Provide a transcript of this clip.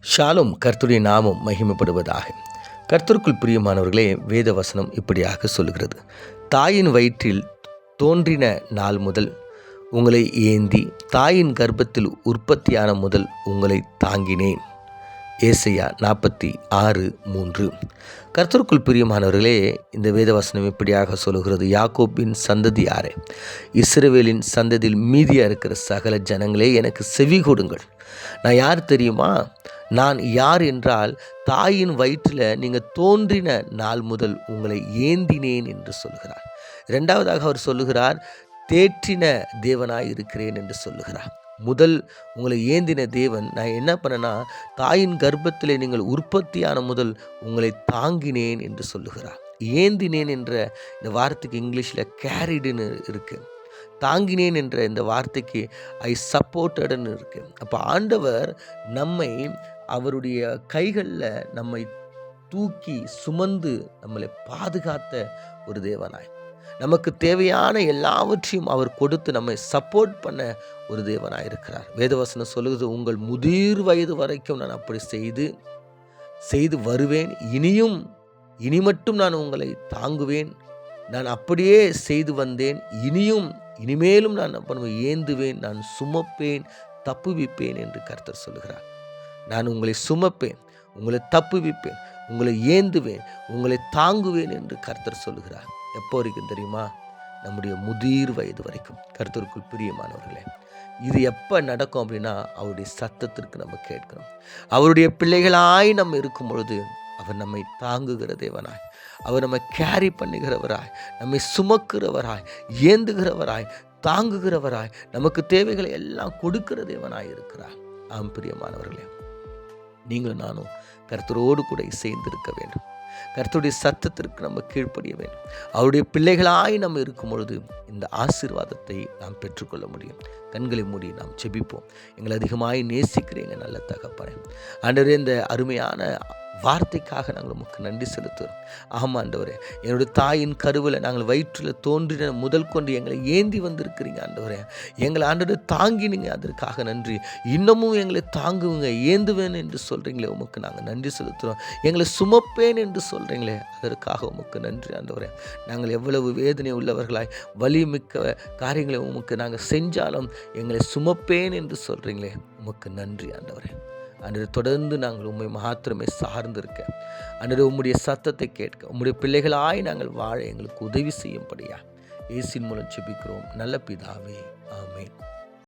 ஷாலும் கர்த்தருடைய நாமம் மகிமைப்படுவதாக. கர்த்தருக்குள் பிரியமானவர்களே வேத வசனம் இப்படியாக சொல்கிறது தாயின் வயிற்றில் தோன்றின நாள் முதல் உங்களை ஏந்தி தாயின் கர்ப்பத்தில் உற்பத்தியான முதல் உங்களை தாங்கினேன். ஏசையா நாற்பத்தி ஆறு மூன்று. கர்த்தருக்குள் பிரியமானவர்களே இந்த வேதவசனம் இப்படியாக சொல்லுகிறது? யாக்கோப்பின் சந்ததியாரே இஸ்ரவேலின் சந்ததியில் மீதியாக இருக்கிற சகல ஜனங்களே எனக்கு செவி கொடுங்கள். நான் யார் தெரியுமா? நான் யார் என்றால் தாயின் வயிற்றில் நீங்கள் தோன்றின நாள் முதல் உங்களை ஏந்தினேன் என்று சொல்கிறார் இரண்டாவதாக அவர் சொல்லுகிறார் தேற்றின தேவனாய் இருக்கிறேன் என்று சொல்லுகிறார். முதல் உங்களை ஏந்தின தேவன் நான் என்ன பண்ணேன்னா தாயின் கர்ப்பத்திலே நீங்கள் உற்பத்தியான முதல் உங்களை தாங்கினேன் என்று சொல்லுகிறார். ஏந்தினேன் என்ற இந்த வார்த்தைக்கு இங்கிலீஷில் கேரிடுன்னு இருக்குது தாங்கினேன் என்ற இந்த வார்த்தைக்கு ஐ சப்போர்ட்டடுன்னு இருக்கு. அப்போ ஆண்டவர் நம்மை அவருடைய கைகளில் நம்மை தூக்கி சுமந்து நம்மளை பாதுகாத்த ஒரு தேவனாய். நமக்கு தேவையான எல்லாவற்றையும் அவர் கொடுத்து நம்மை சப்போர்ட் பண்ண ஒரு தேவனாக இருக்கிறார். வேதவசனம் சொல்லுகிறது உங்கள் முதிர் வயது வரைக்கும் நான் அப்படி செய்து செய்து வருவேன். இனியும் இனி மட்டும் நான் உங்களை தாங்குவேன். நான் அப்படியே செய்து வந்தேன். இனியும் இனிமேலும் நான் பண்ணுவேன் ஏந்துவேன். நான் சுமப்பேன் தப்புவிப்பேன் என்று கர்த்தர் சொல்லுகிறார். நான் உங்களை சுமப்பேன் உங்களை தப்புவிப்பேன் உங்களை ஏந்துவேன் உங்களை தாங்குவேன் என்று கர்த்தர் சொல்லுகிறார். எப்போ வரைக்கும் தெரியுமா? நம்முடைய முதிர் வயது வரைக்கும். கருத்திற்குள் பிரியமானவர்களே இது எப்போ நடக்கும் அப்படின்னா அவருடைய சத்தத்திற்கு நம்ம கேட்கணும் அவருடைய பிள்ளைகளாய் நம்ம இருக்கும் பொழுது அவர் நம்மை தாங்குகிற தேவனாய் அவர் நம்மை கேரி பண்ணுகிறவராய் நம்மை சுமக்கிறவராய் ஏந்துகிறவராய் தாங்குகிறவராய் நமக்கு தேவைகளை எல்லாம் கொடுக்கிற தேவனாய் இருக்கிறார். ஆம் பிரியமானவர்களே. நீங்களும் நானும் கருத்தரோடு கூட இசைந்திருக்க வேண்டும். கர்த்தருடைய சத்தத்திற்கு நம்ம கீழ்ப்படிய வேண்டும். அவருடைய பிள்ளைகளாய் நம்ம இருக்கும் பொழுது இந்த ஆசீர்வாதத்தை நாம் பெற்றுக்கொள்ள முடியும். கண்களை மூடி நாம் செபிப்போம் எங்களை அதிகமாய் நேசிக்கிறீங்க நல்ல தகப்பனே. ஆண்டவரே இந்த அருமையான வார்த்தைக்காக நாங்கள் உமக்கு நன்றி செலுத்துகிறோம். ஆமாம் என்னுடைய தாயின் கருவில் நாங்கள் வயிற்றில் தோன்றின முதல் கொண்டு எங்களை ஏந்தி வந்திருக்கிறீங்க ஆண்டவரே. எங்களை ஆண்டோட தாங்கினீங்க அதற்காக நன்றி. இன்னமும் எங்களை தாங்குவீங்க ஏந்துவேன் என்று சொல்கிறீங்களே உமக்கு நாங்கள் நன்றி செலுத்துகிறோம். எங்களை சுமப்பேன் என்று சொல்கிறீங்களே அதற்காக உமக்கு நன்றி ஆண்டவரே. நாங்கள் எவ்வளவு வேதனை உள்ளவர்களாய் வலிமிக்க காரியங்களை உமக்கு நாங்கள் செஞ்சாலும் எங்களை சுமப்பேன் என்று சொல்கிறீங்களே உமக்கு நன்றி ஆண்டவரே. அன்று தொடர்ந்து நாங்கள் உண்மை மாத்திரமே சார்ந்திருக்க. அன்று உம்முடைய சத்தத்தை கேட்க உம்முடைய பிள்ளைகளாய் நாங்கள் வாழ எங்களுக்கு உதவி செய்யும்படியா. ஏசின் மூலம் செபிக்கிறோம். நல்ல பிதாவே ஆமேன்.